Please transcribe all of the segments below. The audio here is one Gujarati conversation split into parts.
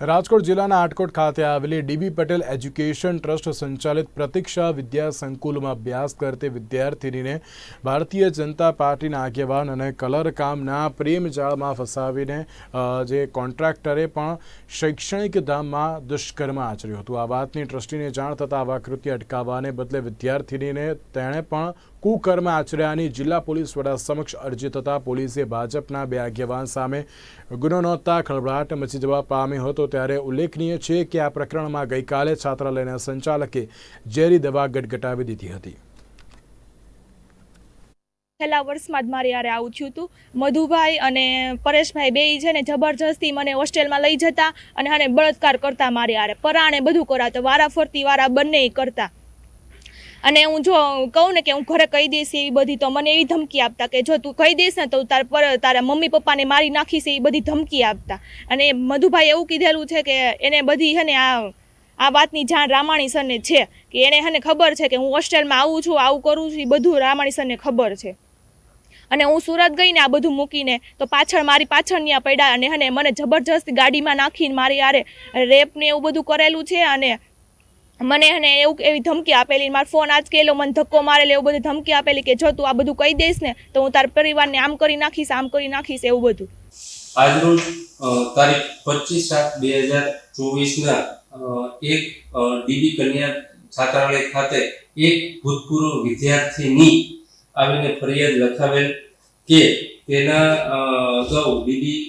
રાજકોટ જિલ્લાના આટકોટ ખાતે આવેલી ડીબી પટેલ એજ્યુકેશન ટ્રસ્ટ સંચાલિત પ્રતીક્ષા વિદ્યા સંકુલમાં અભ્યાસ કરતી વિદ્યાર્થીનીને ભારતીય જનતા પાર્ટીના આગેવાન અને કલર કામના પ્રેમ જાળમાં ફસાવીને જે કોન્ટ્રાક્ટરે પણ શૈક્ષણિક ધામમાં દુષ્કર્મ આચર્યું હતું. આ વાતની ટ્રસ્ટીને જાણ થતાં આવા કૃત્ય અટકાવવાને બદલે વિદ્યાર્થીનીને તેણે પણ કુકર્મ આચર્યાની જિલ્લા પોલીસ વડા સમક્ષ અરજી થતાં પોલીસે ભાજપના બે આગેવાન સામે ગુનો નોંધતા ખળભળાટ મચી જવા પામ્યો હતો ત્યારે ઉલ્લેખનીય છે કે આ પ્રકરણમાં ગઈકાલે છાત્રાલયના સંચાલકે ઝેરી દવા ગટગટાવી દીધી હતી. છેલ્લા વર્ષમાં જ મારે યારે આવું થયું હતું. મધુભાઈ અને પરેશભાઈ બે છે ને જબરજસ્તી મને હોસ્ટેલમાં લઈ જતા અને આને બળાત્કાર કરતા મારે યારે. પરાણે બધું કરાતા વારા ફરતી વારા બંને કરતા. અને હું જો કહું ને કે હું ઘરે કહી દઈશ એવી બધી, તો મને એવી ધમકી આપતા કે જો તું કહી દઈશ ને તો તાર પર, તારા મમ્મી પપ્પાને મારી નાખીશ એવી બધી ધમકી આપતા. અને મધુભાઈ એવું કીધેલું છે કે એને બધી હે ને આ આ વાતની જાણ રામાણી સરને છે કે એને હને ખબર છે કે હું હોસ્ટેલમાં આવું છું, આવું કરું છું, એ બધું રામાણી સરને ખબર છે. અને હું સુરત ગઈને આ બધું મૂકીને તો પાછળ મારી પાછળ ત્યાં પડ્યા અને હને મને જબરજસ્ત ગાડીમાં નાખીને મારી આરે રેપ ને એવું બધું કરેલું છે અને મને અને એવું એવી ધમકી આપેલી, મારો ફોન આજ કે મને ધક્કો મારેલો એવું બધું ધમકી આપેલી કે જો તું આ બધું કહી દઈશ ને, તો હું તારા પરિવારને આમ કરી નાખીશ, આમ કરી નાખીશ, એવું બધું. આજરોજ તારીખ પચીસ સાત બે હજાર ચોવીસના એક ડીબી કન્યા છાત્રાલય ખાતે એક ભૂતપૂર્વ વિદ્યાર્થીની આવીને ફરિયાદ લખાવેલ કે તેના અગાઉ ડીબી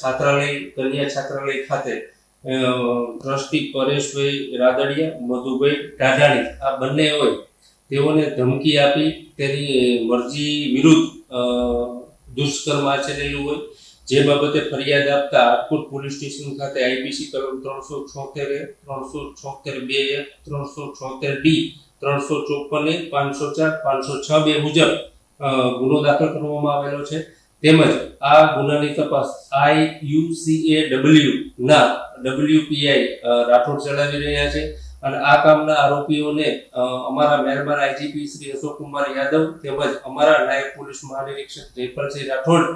છાત્રાલય, કન્યા છાત્રાલય ખાતે ટ્રસ્ટી પરેશભાઈ રાદડિયા, મધુભાઈ ઢાઢાણી, આ બંને હોય, તેઓને ધમકી આપી તેની મરજી વિરુદ્ધ દુષ્કર્મ આચરેલું હોય. જે બાબતે ફરિયાદ આપતા રાજકોટ પોલીસ સ્ટેશન ખાતે આઈપીસી કલમ ત્રણસો છોતેર ત્રણસો છોતેર બે ત્રણસો છોતેર ડી, ત્રણસો ચોપન એક પાંચસો ચાર, પાંચસો છ બે મુજબ ગુનો દાખલ કરવામાં આવેલો છે. તેમજ આ ગુનાની તપાસ આઈ યુસીએ ડબલ્યુ ના ડબલ્યુપીઆઈ રાઠોડ ચલાવી રહ્યા છે. અને આ કામના આરોપીઓને અમારા મહેરબાન આઈજીપી શ્રી અશોક કુમાર યાદવ તેમજ અમારા નાયબ પોલીસ મહાનિરીક્ષક જયપાલસિંહ રાઠોડ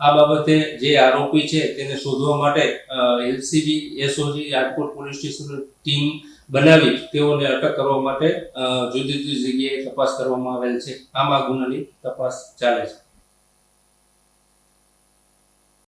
આ બાબતે જે આરોપી છે તેને શોધવા માટે LCB SOG Rajkot police station team બનાવી તેઓને અટક કરવા માટે જુદી જુદી જગ્યાએ તપાસ કરવામાં આવેલ છે. આમાં ગુનાની તપાસ ચાલે છે.